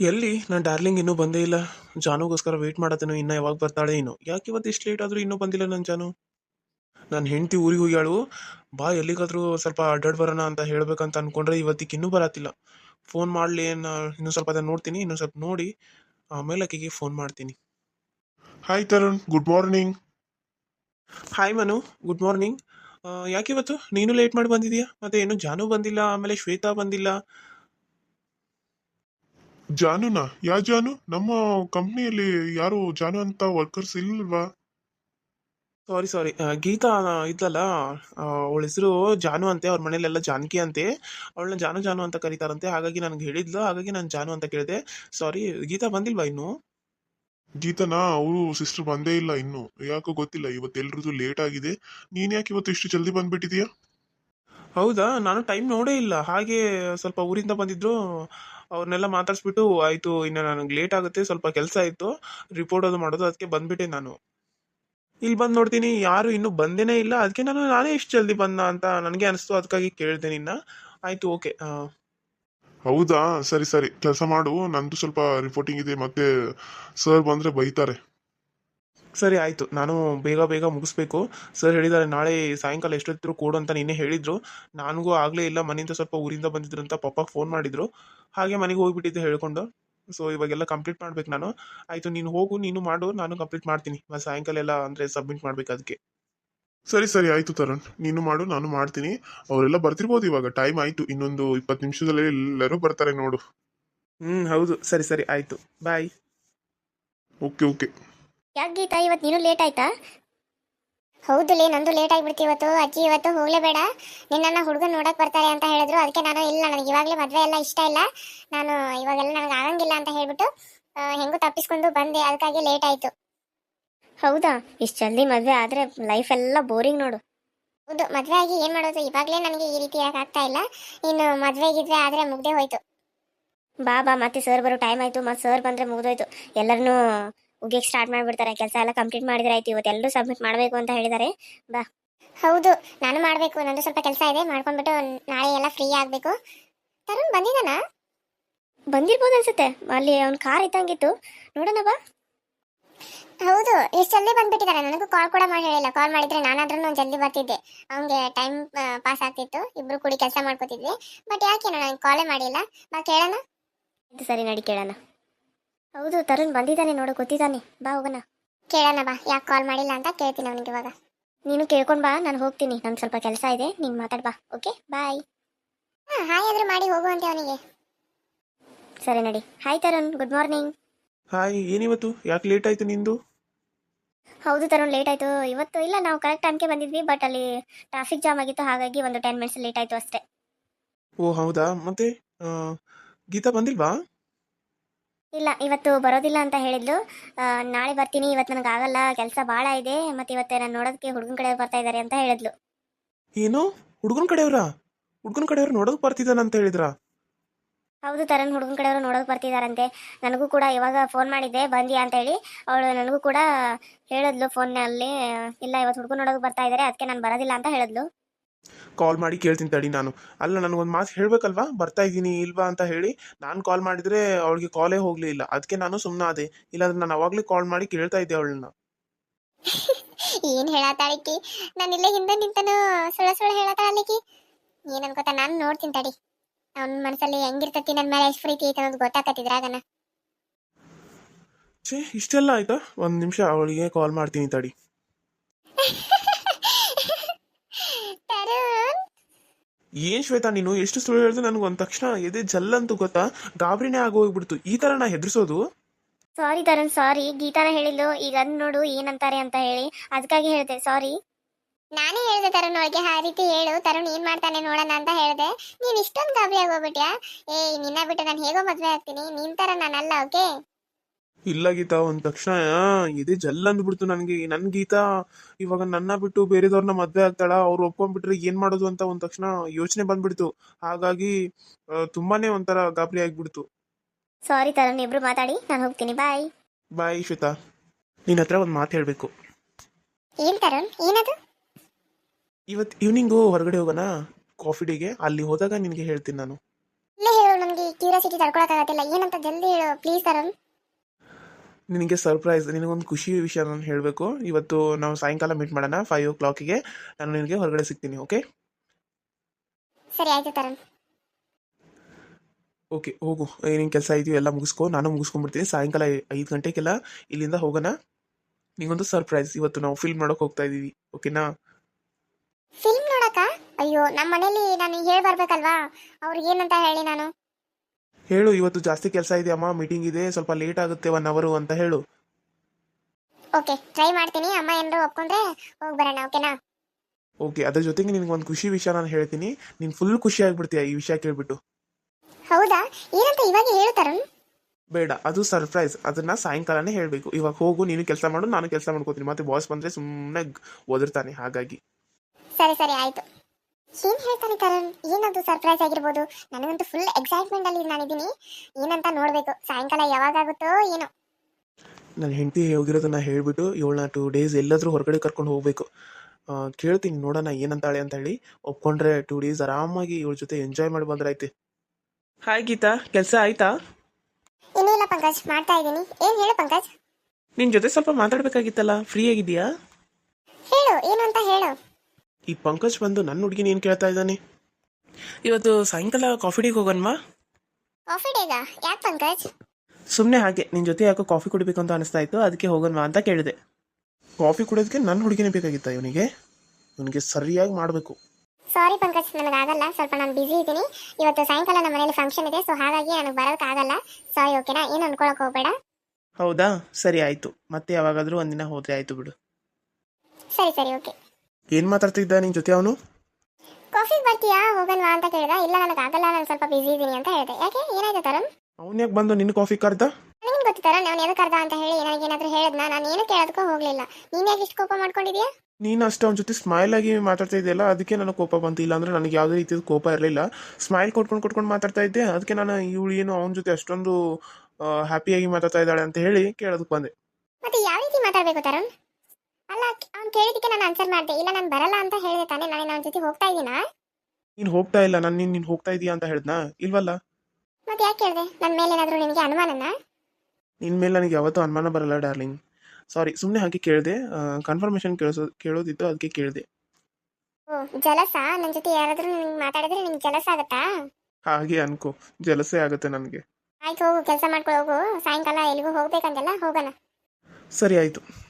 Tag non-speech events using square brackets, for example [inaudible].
ಎಲ್ಲಿ? ನನ್ನ ಡಾರ್ಲಿಂಗ್ ಇನ್ನೂ ಬಂದೇ ಇಲ್ಲ. ಜಾನುಗೋಸ್ಕರ ವೆಯ್ಟ್ ಮಾಡತ್ತೇನು ಇನ್ನು ಯಾವಾಗ ಬರ್ತಾಳೆ ಇನ್ನು ಯಾಕೆ ಇವತ್ತು ಇಷ್ಟು ಲೇಟ್ ಆದರೂ ಇನ್ನೂ ಬಂದಿಲ್ಲ ನನ್ನ ಜಾನು? ನನ್ನ ಹೆಂಡತಿ ಊರಿಗೆ ಹೋಗ್ಯಾಳು. ಬಾ ಎಲ್ಲಿಗಾದರೂ ಸ್ವಲ್ಪ ಅಡ್ಡಾಡ್ ಬರೋಣ ಅಂತ ಹೇಳ್ಬೇಕಂತ ಅನ್ಕೊಂಡ್ರೆ ಇವತ್ತಿಗೆ ಇನ್ನೂ ಬರತ್ತಿಲ್ಲ. ಫೋನ್ ಮಾಡಲಿ ಏನು ಇನ್ನೂ ಸ್ವಲ್ಪ ಅದನ್ನು ನೋಡ್ತೀನಿ ಇನ್ನೂ ಸ್ವಲ್ಪ ನೋಡಿ. ಆಮೇಲೆ ಆಕೆಗೆ ಫೋನ್ ಮಾಡ್ತೀನಿ. Hi Tarun good morning hi Manu good morning ಯಾಕೆ ಇವತ್ತು? ನೀನು ಲೇಟ್ ಮಾಡಿ ಬಂದಿದೀಯಾ? ಮತ್ತೆ ಏನು ಜಾನು ಬಂದಿಲ್ಲ ಆಮೇಲೆ ಶ್ವೇತಾ ಬಂದಿಲ್ಲ. ಜಾನುನಾ? ಯಾ ಜಾನು? ನಮ್ಮ ಕಂಪ್ನಿಯಲ್ಲಿ ಯಾರು ಜಾನು ಅಂತ ವರ್ಕರ್ಸ್ ಇಲ್ವಾ? ಸಾರಿ ಸಾರಿ ಗೀತಾ ಇದ್ಲಲ್ಲ ಅವಳ ಹೆಸರು ಜಾನು ಅಂತೆ ಅವ್ರ ಮನೇಲೆಲ್ಲ ಜಾನಕಿ ಅಂತೆ. ಅವಳನ್ನ ಜಾನು ಜಾನು ಅಂತ ಕರೀತಾರಂತೆ. ಹಾಗಾಗಿ ನನಗೆ ಹೇಳಿದ್ಲು. ಹಾಗಾಗಿ ನಾನು ಜಾನು ಅಂತ ಕೇಳಿದೆ. ಸಾರಿ ಗೀತಾ ಬಂದಿಲ್ವಾ ಇನ್ನು? ಗೀತನಾ ಅವರು ಸಿಸ್ಟರ್ ಬಂದೇ ಇಲ್ಲ ಇನ್ನು. ಯಾಕೋ ಗೊತ್ತಿಲ್ಲ ಇವತ್ತೆಲ್ರದ್ದು ಲೇಟ್ ಆಗಿದೆ. ನೀನ್ ಯಾಕೆ ಇವತ್ತು ಇಷ್ಟು ಜಲ್ದಿ ಬಂದ್ಬಿಟ್ಟಿದ್ಯಾ? ಹೌದಾ? ನಾನು ಟೈಮ್ ನೋಡೇ ಇಲ್ಲ. ಹಾಗೆ ಸ್ವಲ್ಪ ಊರಿಂದ ಬಂದಿದ್ರು, ಅವ್ರನ್ನೆಲ್ಲ ಮಾತಾಡ್ಸ್ಬಿಟ್ಟು, ಆಯ್ತು, ಇನ್ನು ನನಗೆ ಲೇಟ್ ಆಗುತ್ತೆ, ಸ್ವಲ್ಪ ಕೆಲಸ ಇತ್ತು ರಿಪೋರ್ಟ್ ಅದು ಮಾಡೋದು ಅದಕ್ಕೆ ಬಂದ್ಬಿಟ್ಟೆ ನಾನು. ಇಲ್ಲಿ ಬಂದು ನೋಡ್ತೀನಿ, ಯಾರು ಇನ್ನೂ ಬಂದೇನೇ ಇಲ್ಲ. ಅದಕ್ಕೆ ನಾನು, ನಾನೇ ಇಷ್ಟು ಜಲ್ದಿ ಬಂದ ಅಂತ ನನಗೆ ಅನಿಸ್ತು ಅದಕ್ಕಾಗಿ ಕೇಳಿದೆ ನಿನ್ನ. ಆಯ್ತು, ಓಕೆ ಹೌದಾ? ಸರಿ ಸರಿ. ಕೆಲಸ ಮಾಡು. ನಂದು ಸ್ವಲ್ಪ ರಿಪೋರ್ಟಿಂಗ್ ಇದೆ, ಮತ್ತೆ ಸರ್ ಬಂದ್ರೆ ಬೈತಾರೆ. ಸರಿ ಆಯಿತು. ನಾನು ಬೇಗ ಬೇಗ ಮುಗಿಸ್ಬೇಕು. ಸರ್ ಹೇಳಿದ್ದಾರೆ ನಾಳೆ ಸಾಯಂಕಾಲ ಎಷ್ಟೊತ್ತಿದ್ರು ಕೊಡು ಅಂತ ನಿನ್ನೆ ಹೇಳಿದ್ರು. ನನಗೂ ಆಗಲೇ ಇಲ್ಲ ಮನೆಯಿಂದ ಸ್ವಲ್ಪ ಊರಿಂದ ಬಂದಿದ್ರು ಅಂತ ಪಪ್ಪಾಗೆ ಫೋನ್ ಮಾಡಿದ್ರು. ಹಾಗೆ ಮನೆಗೆ ಹೋಗಿಬಿಟ್ಟಿದ್ದೆ ಹೇಳ್ಕೊಂಡು. ಸೊ ಇವಾಗೆಲ್ಲ ಕಂಪ್ಲೀಟ್ ಮಾಡ್ಬೇಕು ನಾನು. ಆಯಿತು ನೀನು ಹೋಗು ನೀನು ಮಾಡು ನಾನು ಕಂಪ್ಲೀಟ್ ಮಾಡ್ತೀನಿ. ಮತ್ತು ಸಾಯಂಕಾಲ ಎಲ್ಲ ಅಂದರೆ ಸಬ್ಮಿಟ್ ಮಾಡ್ಬೇಕು ಅದಕ್ಕೆ. ಸರಿ ಸರಿ ಆಯಿತು ತರುಣ್. ನೀನು ಮಾಡು ನಾನು ಮಾಡ್ತೀನಿ. ಅವರೆಲ್ಲ ಬರ್ತಿರ್ಬೋದು ಇವಾಗ. ಟೈಮ್ ಆಯಿತು. ಇನ್ನೊಂದು ಇಪ್ಪತ್ತು ನಿಮಿಷದಲ್ಲಿ ಎಲ್ಲರೂ ಬರ್ತಾರೆ ನೋಡು. ಹ್ಞೂ ಹೌದು. ಸರಿ ಸರಿ ಆಯಿತು. ಬಾಯ್ ಓಕೆ ಓಕೆ ಯಾಕೆ ಗೀತಾ ಇವತ್ತು ನೀನು ಲೇಟ್ ಆಯ್ತಾ? ಹೌದುಲೇ ನಂದು ಲೇಟ್ ಆಗಿಬಿಡ್ತು ಇವತ್ತು. ಅಜ್ಜಿ ಇವತ್ತು ಹೋಗಲೇಬೇಡ. ನಿನ್ನನ್ನು ಹುಡುಗ ನೋಡಕ್ ಬರ್ತಾರೆ ಅಂತ ಹೇಳಿದ್ರು. ಅದಕ್ಕೆ ನಾನು ಇಲ್ಲ ನನಗೆ ಇವಾಗಲೇ ಮದುವೆ ಎಲ್ಲ ಇಷ್ಟ ಇಲ್ಲ. ನಾನು ಇವಾಗೆಲ್ಲ ನನಗೆ ಆಗಂಗಿಲ್ಲ ಅಂತ ಹೇಳ್ಬಿಟ್ಟು ಹೆಂಗೂ ತಪ್ಪಿಸ್ಕೊಂಡು ಬಂದೆ. ಅದಕ್ಕಾಗಿ ಲೇಟ್ ಆಯ್ತು. ಹೌದಾ? ಇಷ್ಟು ಜಲ್ದಿ ಮದುವೆ ಆದರೆ ಲೈಫ್ ಎಲ್ಲ ಬೋರಿಂಗ್ ನೋಡು. ಹೌದು ಮದುವೆ ಆಗಿ ಏನು ಮಾಡೋದು? ಇವಾಗಲೇ ನನಗೆ ಈ ರೀತಿ ಆಗ್ತಾ ಇಲ್ಲ. ಇನ್ನು ಮದುವೆ ಗಿದ್ವೆ ಆದರೆ ಮುಗ್ದೇ ಹೋಯ್ತು. ಬಾ ಬಾ ಮತ್ತೆ ಸರ್ ಬರೋ ಟೈಮ್ ಆಯ್ತು. ಮತ್ತೆ ಸರ್ ಬಂದ್ರೆ ಮುಗ್ದೋಯ್ತು. ಎಲ್ಲರನ್ನೂ ಉಗಿಯಕ್ಕೆ ಸ್ಟಾರ್ಟ್ ಮಾಡಿಬಿಡ್ತಾರೆ. ಕೆಲಸ ಎಲ್ಲ ಕಂಪ್ಲೀಟ್ ಮಾಡಿದ್ರೆ ಆಯ್ತು. ಇವತ್ತು ಎಲ್ಲರೂ ಸಬ್ಮಿಟ್ ಮಾಡಬೇಕು ಅಂತ ಹೇಳಿದ್ದಾರೆ ಬಾ. ಹೌದು ನಾನು ಮಾಡಬೇಕು. ನಂದು ಸ್ವಲ್ಪ ಕೆಲಸ ಇದೆ. ಮಾಡ್ಕೊಂಡ್ಬಿಟ್ಟು ನಾಳೆ ಎಲ್ಲ ಫ್ರೀ ಆಗಬೇಕು. ತರುಣ್ ಬಂದಿದ್ದಾನಾ? ಬಂದಿರ್ಬೋದು ಅನ್ಸುತ್ತೆ. ಅಲ್ಲಿ ಅವ್ನ ಕಾರ್ ಇದ್ದಂಗಿತ್ತು. ನೋಡೋಣ ಬಾ. ಹೌದು ಎಷ್ಟು ಜಲ್ದಿ ಬಂದ್ಬಿಟ್ಟಿದ್ದಾರೆ ನನಗೂ ಕಾಲ್ ಕೂಡ ಮಾಡಿ ಹೇಳಿಲ್ಲ. ಕಾಲ್ ಮಾಡಿದ್ರೆ ನಾನಾದ್ರೂ ಜಲ್ದಿ ಬರ್ತಿದ್ದೆ. ಅವ್ನಿಗೆ ಟೈಮ್ ಪಾಸ್ ಆಗ್ತಿತ್ತು. ಇಬ್ರು ಕೂಡಿ ಕೆಲಸ ಮಾಡ್ಕೋತಿದ್ವಿ. ಬಟ್ ಯಾಕೆ ನಾನು ಕಾಲೇ ಮಾಡಿಲ್ಲ. ಬಾ ಕೇಳೋಣ. ಇದು ಸರಿ ನಡಿ ಕೇಳೋಣ. ಹೌದು ತರುಣ್ ಬಂದಿದ್ದಾನೆ ನೋಡು ಗೊತ್ತಿದ್ದಾನೆ. ಬಾ ಹೋಗೋಣ. ಕೇಳೋಣ ಬಾ ಯಾಕೆ ಕಾಲ್ ಮಾಡಿಲ್ಲ ಅಂತ ಕೇಳ್ತೀನಿ ಅವನಿಗೆ ಇವಾಗ. ನೀನು ಕೇಳ್ಕೊಂಡು ಬಾ ನಾನು ಹೋಗ್ತೀನಿ. ನನ್ಗೆ ಸ್ವಲ್ಪ ಕೆಲಸ ಇದೆ ನೀನು ಮಾತಾಡ್ ಬಾ ಓಕೆ ಬಾಯ್ ಹಾಂ ಹಾಯ್ ಆದರೂ ಮಾಡಿ ಹೋಗುವಂತೆ ಅವನಿಗೆ. ಸರಿ ನಡಿ. Hi Tarun good morning hi ಏನಿವತ್ತು? ಯಾಕೆ ಲೇಟ್ ಆಯಿತು ನಿಂದು? ಹೌದು ತರುಣ್ ಲೇಟ್ ಆಯಿತು. ಇವತ್ತು ಇಲ್ಲ ನಾವು ಕರೆಕ್ಟ್ ಟೈಮ್ಗೆ ಬಂದಿದ್ವಿ ಬಟ್ ಅಲ್ಲಿ ಟ್ರಾಫಿಕ್ ಜಾಮ್ ಆಗಿತ್ತು ಹಾಗಾಗಿ ಒಂದು ಟೆನ್ ಮಿನಿಟ್ಸ್ ಲೇಟ್ ಆಯಿತು ಅಷ್ಟೇ. ಓ ಹೌದಾ? ಮತ್ತೆ ಆ, ಗೀತಾ ಬಂದಿಲ್ವಾ? ಇಲ್ಲ ಇವತ್ತು ಬರೋದಿಲ್ಲ ಅಂತ ಹೇಳಿದ್ಲು. ನಾಳೆ ಬರ್ತೀನಿ ಇವತ್ತು ನನಗೆ ಆಗಲ್ಲ ಕೆಲಸ ಭಾಳ ಇದೆ ಮತ್ತು ಇವತ್ತು ನಾನು ನೋಡೋದಕ್ಕೆ ಹುಡುಗನ ಕಡೆ ಬರ್ತಾ ಇದ್ದಾರೆ ಅಂತ ಹೇಳಿದ್ಲು. ಏನು? ಹುಡುಗನ ಕಡೆಯವರ? ಹುಡುಗನ ಕಡೆಯವ್ರು ನೋಡೋಕೆ ಅಂತ ಹೇಳಿದ್ರ? ಹೌದು ತರನ್ ಹುಡುಗನ ಕಡೆಯವರು ನೋಡೋಕೆ ಬರ್ತಿದಾರಂತೆ. ನನಗೂ ಕೂಡ ಇವಾಗ ಫೋನ್ ಮಾಡಿದ್ದೆ ಬಂದಿ ಅಂತ ಹೇಳಿ. ಅವಳು ನನಗೂ ಕೂಡ ಹೇಳಿದ್ಲು ಫೋನ್ನಲ್ಲಿ ಇಲ್ಲ ಇವತ್ತು ಹುಡುಗನ ನೋಡೋಕೆ ಬರ್ತಾ ಇದ್ದಾರೆ ಅದಕ್ಕೆ ನಾನು ಬರೋದಿಲ್ಲ ಅಂತ ಹೇಳಿದ್ಲು. ಕಾಲ್ ಮಾಡಿ ಕೇಳ್ತೀನಿ ತಡಿ ನಾನು. ಅಲ್ಲ ನನಗೊಂದು ಮಾತು ಹೇಳಬೇಕಲ್ವಾ? ಬರ್ತಾ ಇದ್ದೀನಿ ಇಲ್ವಾ ಅಂತ ಹೇಳಿ ನಾನು ಕಾಲ್ ಮಾಡಿದ್ರೆ ಅವಳಿಗೆ ಕಾಲೇ ಹೋಗ್ಲಿಲ್ಲ. ಅದಕ್ಕೆ ನಾನು ಸುಮ್ಮನೆ ಅದೇ ಇಲ್ಲಾಂದ್ರೆ ನಾನು ಅವಾಗಲೇ ಕಾಲ್ ಮಾಡಿ ಕೇಳ್ತಾ ಇದ್ದೆ ಅವಳನ್ನ. [laughs] ಏನ್ ಹೇಳತ್ತಾಳಿಕಿ ನಾನು ಇಲ್ಲೇ ಹಿಂದೆ ನಿಂತನು ಸುಳ್ಳು ಸುಳ್ಳು ಹೇಳತ್ತಾಳಿಕಿ ಏನ್ ಅನ್ಕೋತ? ನಾನು ನೋಡ್ತೀನಿ ತಡಿ. ಅವನ ಮನಸ್ಸಲ್ಲಿ ಹೆಂಗಿರ್ತತಿ ನನ್ನ ಮೇಲೆ ಎಷ್ಟು ಪ್ರೀತಿ ಐತೆ ಅನ್ನೋದು ಗೊತ್ತಾಕತ್ತಿದ್ರಾಗನ ಛೇ ಇಷ್ಟೆಲ್ಲ ಆಯ್ತಾ? ಒಂದು ನಿಮಿಷ ಅವಳಿಗೆ ಕಾಲ್ ಮಾಡ್ತೀನಿ ತಡಿ ತರುಣ್ ಏನ್ ಶ್ವೇತಾ ನೀನು? ಎಷ್ಟು ಸುಳ್ಳು ಹೇಳಿದ್ರೆ ನನಗೆ ಒಂದು ತಕ್ಷಣ ಎದೆ ಜಲ್ಲಂತೂ ಗೊತ್ತಾ? ಗಾಬರಿನೇ ಆಗೋಗ್ಬಿಡ್ತು. ಈ ಥರ ನಾ ಹೆದರ್ಸೋದು? ಸಾರಿ ತರುಣ್, ಸಾರಿ. ಗೀತಾನ ಹೇಳಿದ್ಲು. ಈಗ ಅದ್ ನೋಡು, ಏನಂತಾರೆ ಅಂತ ಹೇಳಿ. ಅದಕ್ಕಾಗಿ ಹೇಳ್ದೆ, ಸಾರಿ. ನಾನೇ ಹೇಳ್ದೆ ತರುಣ್ ಅವ್ರಿಗೆ ಆ ರೀತಿ ಹೇಳು. ತರುಣ್ ಏನ್ ಮಾಡ್ತಾನೆ ನೋಡೋಣ ಅಂತ ಹೇಳ್ದೆ. ನೀನ್ ಇಷ್ಟೊಂದು ಗಾಬರಿ ಆಗೋಗ್ಬಿಟ್ಯಾ? ಏ ನಿನ್ನ ಬಿಟ್ಟು ನಾನು ಹೇಗೋ ಮದ್ವೆ ಆಗ್ತೀನಿ. ನಿನ್ ತರ ನಾನಲ್ಲ, ಓಕೆ? ಇಲ್ಲ ಗೀತಾ ಒಂದ್ ತಕ್ಷಣ ಇದೇ ಜಲ್ ಅಂದ್ಬಿಡ್ತು ನನ್ಗೆ. ನನ್ ಗೀತಾ ಇವಾಗ ನನ್ನ ಬಿಟ್ಟು ಬೇರೆದವ್ರನ್ನ ಮದ್ವೆ ಆಗ್ತಾಳ? ಅವ್ರು ಒಪ್ಕೊಂಡ್ಬಿಟ್ರೆ ಏನ್ ಮಾಡೋದು ಅಂತ ಒಂದ್ ತಕ್ಷಣ ಯೋಚನೆ ಬಂದ್ಬಿಡ್ತು. ಹಾಗಾಗಿ ಆ, ತುಂಬಾನೇ ಒಂಥರ ಗಾಬರಿ ಆಗ್ಬಿಡ್ತು. ಸಾರಿ ತರುಣ್ ಇಬ್ರು ಮಾತಾಡಿ. ನಾನು ಹೋಗ್ತೀನಿ. ಬಾಯ್ ಬಾಯ್ ಶ್ವೇತಾ. ನಿನ್ ಹತ್ರ ಒಂದ್ ಮಾತು ಹೇಳ್ಬೇಕು. ಏನ್ ತರುಣ್? ಏನದು? ಇವತ್ತು ಈವ್ನಿಂಗು ಹೊರಗಡೆ ಹೋಗೋಣ? ಕಾಫಿ ಡೇಗೆ? ಅಲ್ಲಿ ಹೋದಾಗ ನಿನಗೆ ಹೇಳ್ತೀನಿ ನಾನು. ಇಲ್ಲೇ ಹೇಳು ನನಗೆ ಕ್ಯೂರಿಯಾಸಿಟಿ ತಡ್ಕೊಳಕ್ಕಾಗತ್ತಿಲ್ಲ. ಏನಂತ ಜಲ್ದಿ ಹೇಳು ಪ್ಲೀಸ್ ತರುಣ್. ನಿನಗೆ ಸರ್ಪ್ರೈಸ್ ನಿನಗೊಂದು ಖುಷಿ ವಿಷಯ ನಾನು ಹೇಳಬೇಕು. ಇವತ್ತು ನಾವು ಸಾಯಂಕಾಲ ಮೀಟ್ ಮಾಡೋಣ ಫೈವ್ ಓ ಕ್ಲಾಕಿಗೆ ನಾನು ನಿನಗೆ ಹೊರಗಡೆ ಸಿಗ್ತೀನಿ ಓಕೆ ಸರಿ ಆಯ್ತು ತರುಣ್. ಓಕೆ ಹೋಗು. ಏನೇನು ಕೆಲಸ ಇದೆಯೋ ಎಲ್ಲ ಮುಗಿಸ್ಕೊ. ನಾನು ಮುಗಿಸ್ಕೊಂಡ್ಬಿಡ್ತೀನಿ. ಸಾಯಂಕಾಲ ಐದು ಗಂಟೆಗೆಲ್ಲ ಇಲ್ಲಿಂದ ಹೋಗೋಣ. ನಿಗೊಂದು ಸರ್ಪ್ರೈಸ್ ಇವತ್ತು ನಾವು ಫಿಲ್ಮ್ ಮಾಡೋಕೆ ಹೋಗ್ತಾ ಇದ್ದೀವಿ ಓಕೆನಾ ಫಿಲ್ಮ್ ನೋಡಕ? ಅಯ್ಯೋ ನಮ್ಮ ಮನೇಲಿ ನಾನು ಹೇಳಿ ಬರ್ಬೇಕಲ್ವಾ ಅವ್ರಿಗೆ ಏನಂತ ಹೇಳಿ ನಾನು? ಹೇಳು ಇವತ್ತು ಜಾಸ್ತಿ ಕೆಲಸ ಇದೆ ಅಮ್ಮ ಮೀಟಿಂಗ್ ಇದೆ ಸ್ವಲ್ಪ ಲೇಟ್ ಆಗುತ್ತೆ ಒನ್ ಅವರು ಅಂತ ಹೇಳು. ಓಕೆ ಟ್ರೈ ಮಾಡ್ತೀನಿ. ಅಮ್ಮ ಎಂದ್ರು ಒಪ್ಕೊಂಡ್ರೆ ಹೋಗಿ ಬರೋಣ ಓಕೆನಾ ಓಕೆ ಅದ್ರ ಜೊತೆಗೆ ನಿನಗೆ ಒಂದು ಖುಷಿ ವಿಷಯ ನಾನು ಹೇಳ್ತೀನಿ. ನೀನು ಫುಲ್ ಖುಷಿ ಆಗ್ಬಿಡ್ತೀಯ ಈ ವಿಷಯ ಕೇಳ್ಬಿಟ್ಟು. ಹೌದಾ? ಏನಂತ ಇವಾಗ ಹೇಳು ತರುಣ್. ಬೇಡ ಅದು ಸರ್ಪ್ರೈಸ್ ಅದನ್ನ ಸಾಯಂಕಾಲನೇ ಹೇಳಬೇಕು. ಇವಾಗ ಹೋಗು ನೀನು ಕೆಲಸ ಮಾಡು ನಾನು ಕೆಲಸ ಮಾಡ್ಕೋತೀನಿ. ಮತ್ತೆ ಬಾಸ್ ಬಂದ್ರೆ ಸುಮ್ಮನೆ ಓದಿರ್ತಾನೆ ಹಾಗಾಗಿ. ಸರಿ ಸರಿ ಆಯ್ತು. ಏನ್ ಹೇಳ್ತಾನೆ ಕರಣ್ ಏನದು ಸರ್ಪ್ರೈಸ್ ಆಗಿರ್ಬೋದು? ನನಗಂತೂ ಫುಲ್ ಎಕ್ಸೈಟ್ಮೆಂಟ್ ಅಲ್ಲಿ ನಾನಿದ್ದೀನಿ. ಏನಂತ ನೋಡ್ಬೇಕು. ಸಾಯಂಕಾಲ ಯಾವಾಗ ಆಗುತ್ತೋ ಏನೋ. ನನ್ನ ಹೆಂಡತಿ ಹೋಗಿರೋದನ್ನ ಹೇಳ್ಬಿಟ್ಟು ಏಳ್ನ ಟೂ ಡೇಸ್ ಎಲ್ಲಾದ್ರೂ ಹೊರಗಡೆ ಕರ್ಕೊಂಡು ಹೋಗ್ಬೇಕು. ಕೇಳ್ತೀನಿ ನೋಡೋಣ ಏನಂತಾಳೆ ಅಂತ ಹೇಳಿ. ಒಪ್ಕೊಂಡ್ರೆ ಟೂ ಡೇಸ್ ಆರಾಮಾಗಿ ಇವಳ ಜೊತೆ ಎಂಜಾಯ್ ಮಾಡಿ ಬಂದ್ರೈತಿ ಹಾಯ್ ಗೀತಾ. ಕೆಲಸ ಆಯ್ತಾ? ಇನ್ನೂ ಇಲ್ಲ ಪಂಕಜ್. ಮಾಡ್ತಾ ಇದ್ದೀನಿ. ಏನ್ ಹೇಳು ಪಂಕಜ್? ನಿನ್ನ ಜೊತೆ ಸ್ವಲ್ಪ ಮಾತಾಡ್ಬೇಕಾಗಿತ್ತಲ್ಲ? ಫ್ರೀ ಆಗಿದೆಯಾ ಹೇಳು ಏನು ಅಂತ ಹೇಳು. ಈ ಪಂಕಜ್ ಬಂದು ನನ್ನ ಹುಡುಗಿನ ಏನು ಕೇಳ್ತಾ ಇದ್ದಾನೆ? ಇವತ್ತು ಸಾಯಂಕಾಲ ಕಾಫಿ ಡೇಗೆ ಹೋಗೋಣವಾ ಕಾಫಿ ಡೇಗಾ ಯಾಕೆ ಪಂಕಜ್? ಸುಮ್ಮನೆ ಹಾಗೆ ನಿನ್ನ ಜೊತೆ ಯಾಕೋ ಕಾಫಿ ಕುಡಿಬೇಕು ಅಂತ ಅನಿಸ್ತಾ ಇತ್ತು ಅದಕ್ಕೆ ಹೋಗೋಣವಾ ಅಂತ ಕೇಳಿದೆ. ಕಾಫಿ ಕುಡಿಯೋದಕ್ಕೆ ನನ್ನ ಹುಡುಗಿನೇ ಬೇಕಾಗಿತ್ತ ಇವನಿಗೆ? ಇವನಿಗೆ ಸರಿಯಾಗಿ ಮಾಡಬೇಕು. ಸಾರಿ ಪಂಕಜ್ ನನಗೆ ಆಗಲ್ಲ. ಸ್ವಲ್ಪ ನಾನು ಬಿಜಿ ಇದ್ದೀನಿ. ಇವತ್ತು ಸಾಯಂಕಾಲ ನಮ್ಮ ಮನೆಯಲ್ಲಿ ಫಂಕ್ಷನ್ ಇದೆ ಸೊ ಹಾಗಾಗಿ ನನಗೆ ಬರೋಕ್ಕಾಗಲ್ಲ ಸಾರಿ ಓಕೆನಾ ಏನು ಅನ್ಕೊಳಕ್ ಹೋಗಬೇಡ. ಹೌದಾ? ಸರಿ ಆಯಿತು. ಮತ್ತೆ ಯಾವಾಗಾದರೂ ಒಂದಿನ ಹೋದರೆ ಆಯಿತು ಬಿಡು. ಸರಿ ಸರಿ ಓಕೆ ಏನು ಮಾತಾಡ್ತಿದ್ದ ನಿನ್ನ ಜೊತೆ ಅವನು? ಕಾಫಿ ಬರ್ತೀಯಾ? ಹೋಗಲ್ವಾ ಅಂತ ಕೇಳಿದ. ಇಲ್ಲ ನನಗಾಗಲ್ಲ ನಾನು ಸ್ವಲ್ಪ ಬಿಜಿ ಇದೀನಿ ಅಂತ ಹೇಳಿದೆ. ಯಾಕೆ? ಏನಾಯ್ತು ತರನ್ ಅವನು ಯಾಕೆ ಬಂದು ನಿನ್ನ ಕಾಫಿ ಕರ್ದ? ನಿನ್ ಗೊತ್ತು ನಾನು ಅವ್ನು ಎದಕ್ಕೆ ಕರ್ದ ಅಂತ ಹೇಳಿ ನನಗೇನಾದ್ರೂ ಹೇಳಿದ್ನ? ನಾನು ಏನು ಕೇಳೋದಕ್ಕೂ ಹೋಗ್ಲಿಲ್ಲ. ನೀನ್ ಯಾಕೆ ಇಷ್ಟು ಕೋಪ ಮಾಡ್ಕೊಂಡಿದ್ಯಾ? ನೀನು ಅಷ್ಟು ಅವನ ಜೊತೆ ಸ್ಮೈಲ್ ಆಗಿ ಮಾತಾಡ್ತಾ ಇದೆಯಲ್ಲ ಅದಕ್ಕೆ ನನಗೆ ಕೋಪ ಬಂತು. ಇಲ್ಲ ಅಂದ್ರೆ ನನಗೆ ಯಾವುದೇ ರೀತಿಯ ಕೋಪ ಇರಲಿಲ್ಲ. ಸ್ಮೈಲ್ ಕೊಟ್ಕೊಂಡು ಕೊಟ್ಕೊಂಡು ಮಾತಾಡ್ತಾ ಇದ್ದೆ. ಅದಕ್ಕೆ ನಾನು ಇವಳು ಏನು ಅವನ ಜೊತೆ ಅಷ್ಟೊಂದು ಹ್ಯಾಪಿಯಾಗಿ ಮಾತಾಡ್ತಾ ಇದ್ದಾಳೆ ಅಂತ ಹೇಳಿ ಕೇಳೋದಕ್ಕೆ ಬಂದೆ. ಮತ್ತೆ ಯಾವ ರೀತಿ ಮಾತಾಡ್ಬೇಕು ತರುಣ್? ಅಲ್ಲ ಅವ್ನು ಕೇಳಿದಕ್ಕೆ ನಾನು ಆನ್ಸರ್ ಮಾಡಿದೆ. ಇಲ್ಲ ನಾನು ಬರಲ್ಲ ಅಂತ ಹೇಳಿದೆ ತಾನೇ. ನಾನು ನನ್ನ ಜೊತೆ ಹೋಗ್ತಾ ಇದ್ದೀನಾ? ನೀನು ಹೋಗ್ತಾ ಇಲ್ಲ. ನಾನು ನೀನು ಹೋಗ್ತಾ ಇದೀಯಾ ಅಂತ ಹೇಳ್ದನಾ? ಇಲ್ವಲ್ಲ? ಮತ್ತೆ ಯಾಕೆ ಹೇಳ್ದೆ? ನನ್ನ ಮೇಲೆ ಏನಾದರೂ ನಿನಗೆ ಅನುಮಾನನ? ನಿನ್ನ ಮೇಲೆ ನನಗೆ ಯಾವತ್ತೂ ಅನುಮಾನ ಬರಲ್ಲ ಡಾರ್ಲಿಂಗ್. ಸಾರಿ ಸುಮ್ಮನೆ ಹಾಗೆ ಕೇಳಿದೆ. ಕನ್ಫರ್ಮೇಷನ್ ಕೇಳಿಸೋ ಕೇಳೋದಿತ್ತು ಅದಕ್ಕೆ ಕೇಳಿದೆ. ಓ ಜಲಸ? ನನ್ನ ಜೊತೆ ಯಾರಾದರೂ ನಿನಗೆ ಮಾತಾಡಿದ್ರೆ ನಿಂಗೆ ಜಲಸ ಆಗುತ್ತಾ? ಹಾಗೆ ಅನ್ಕೋ. ಜಲಸೆ ಆಗುತ್ತೆ ನನಗೆ. ಆಯ್ತು ಹೋಗು. ಕೆಲಸ ಮಾಡ್ಕೊಂಡು ಹೋಗು. ಸಾಯಂಕಾಲ ಎಲ್ಲಿಗೂ ಹೋಗ್ಬೇಕಂತೆಲ್ಲ ಹೋಗೋಣ. ಸರಿ ಆಯಿತು.